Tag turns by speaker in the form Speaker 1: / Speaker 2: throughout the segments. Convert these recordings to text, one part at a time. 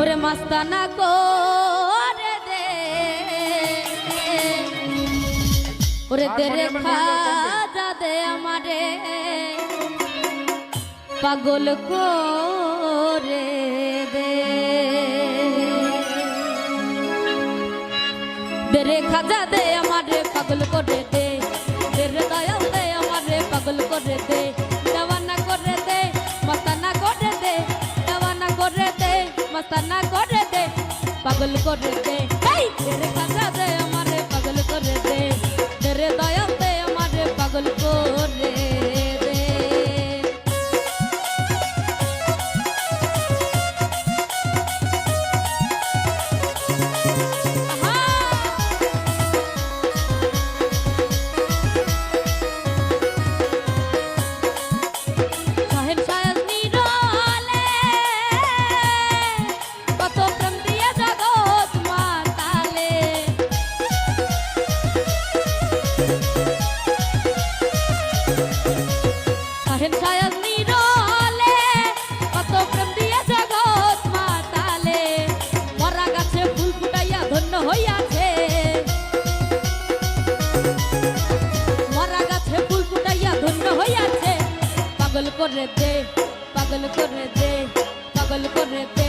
Speaker 1: ওরে মাস্তানা করে দে। ওরে দেরে খাজা দে আমারে। পাগল করে দে। দেরে খাজা দে আমারে পাগল করে দে। দেরে দয়া দে আমারে পাগল করে দে। পাগল করে দেয় এই ছেড়ে কাঁচা দেয়। করে দে পাগল করে দে পাগল করে দে।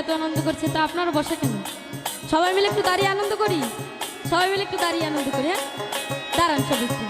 Speaker 1: এত আনন্দ করছে, তা আপনারও বসে কেন? সবাই মিলে একটু দাঁড়িয়ে আনন্দ করি? সবাই মিলে একটু দাঁড়িয়ে আনন্দ করি হ্যাঁ? দাঁড়ান সব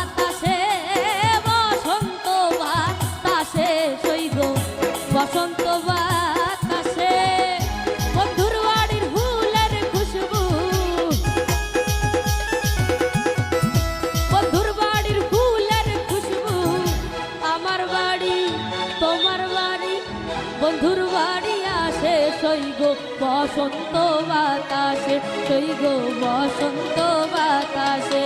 Speaker 1: বাতাসে গো বসন্ত বাতাসে